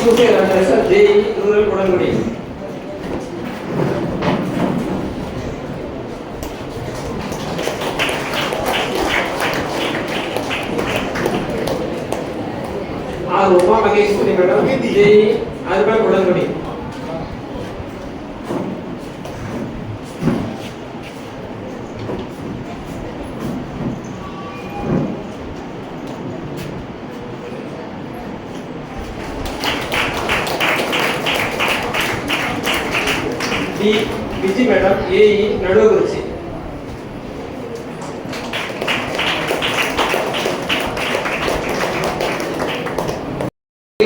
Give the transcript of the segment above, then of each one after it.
sir JE rural Udangudi R Uma Maheswari madam JE urban Udangudi D Viji madam A E Naduvakurichi.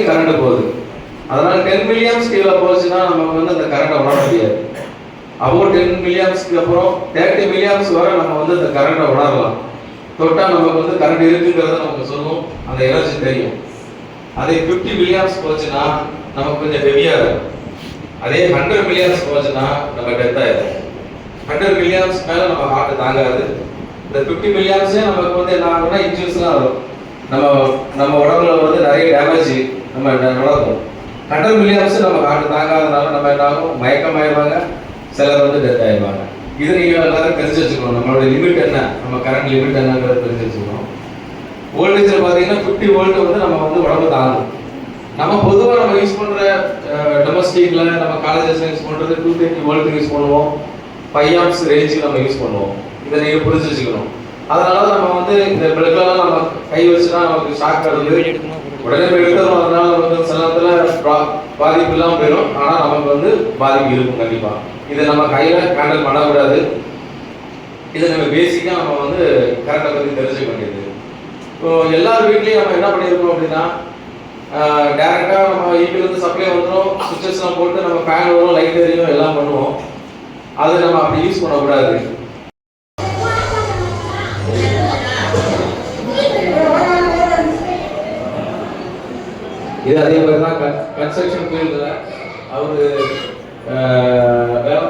Current போகுது. அதனால ten million ஸ்கீல போச்சுன்னா நமக்கு வந்து அந்த கரண்ட்டை விட முடியாது. அப்போ டென் மில்லியன்ஸ்க்கு அப்புறம் தேர்ட்டி மில்லியன்ஸ் வரை நம்ம வந்து அந்த கரண்ட்டை உணரலாம். தொட்டா நமக்கு வந்து கரண்ட் இருக்குங்கிறத நமக்கு சொல்லுவோம் அந்த எனர்ஜி தெரியும். அதே ஃபிஃப்டி மில்லியன்ஸ் போச்சுன்னா நமக்கு கொஞ்சம் ஹெவியாக இருக்கும். அதே ஹண்ட்ரட் மில்லியன்ஸ் போச்சுன்னா நம்ம டெத் ஆயிடும் ஹண்ட்ரட் மில்லியன்ஸ் மேலே நம்ம ஹார்ட் தாங்காது. இந்த ஃபிஃப்டி மில்லியன்ஸே நமக்கு வந்து என்ன ஆகும்னா இன்ஜூஸ்லாம் வரும். நம்ம நம்ம உடம்புல வந்து நிறைய டேமேஜ் நம்ம நடக்கும். ஹண்ட்ரட் மில்லியன்ஸ் நம்ம ஹார்ட் தாங்காதனால நம்ம என்ன ஆகும்? மயக்கமாயிருவாங்க. சிலர் வந்து டெத் ஆயிடுவாங்க இது நீங்கள் எல்லாரும் தெரிஞ்சு வச்சுக்கணும். நம்மளோட லிமிட் என்ன? நம்ம கரண்ட் லிமிட் என்னங்கிறத தெரிஞ்சு வச்சுக்கணும். வோல்டேஜில் பார்த்தீங்கன்னா ஃபிஃப்டி வோல்ட் வந்து நம்ம வந்து உடம்பு தாங்கும். நம்ம பொதுவாக நம்ம யூஸ் பண்ணுற டொமஸ்டிக்கில் நம்ம காலேஜஸ் யூஸ் பண்ணுறது டூ தேர்ட்டி வோல்ட் யூஸ் பண்ணுவோம். ஃபைவ் ஆம்ஸ் ரேஞ்சுக்கு நம்ம யூஸ் பண்ணுவோம். இதை நீங்கள் புரிஞ்சு வச்சுக்கணும். அதனால நம்ம வந்து இந்த பிளக்கெல்லாம் நம்ம கை வச்சுனா நமக்கு ஷாக் வருது. உடனே போய் அதனால வந்து சில நேரத்தில் பா- பாதிப்பு இல்லாமல் போயிடும் ஆனால் நமக்கு வந்து பாதிப்பு இருக்கும் கண்டிப்பாக இதை நம்ம கையில் ஹேண்டில் பண்ணக்கூடாது. இதை நம்ம பேசிக்காக நம்ம வந்து கரெக்டாக பற்றி தெரிஞ்சுக்க வேண்டியது. இப்போ எல்லார் வீட்லேயும் நம்ம என்ன பண்ணியிருக்கோம் அப்படின்னா டேரெக்டாக நம்ம ஈபிலேருந்து சப்ளை வந்துடும் சுவிச்சஸ்லாம் போட்டு நம்ம ஃபேன் வரும் லைட் எரியும் எல்லாம் பண்ணுவோம். அது நம்ம அப்படி யூஸ் பண்ணக்கூடாது. இது அதே மாதிரி தான் கன்ஸ்ட்ரக்ஷன் ஃபீல்டில் அவர் வேலை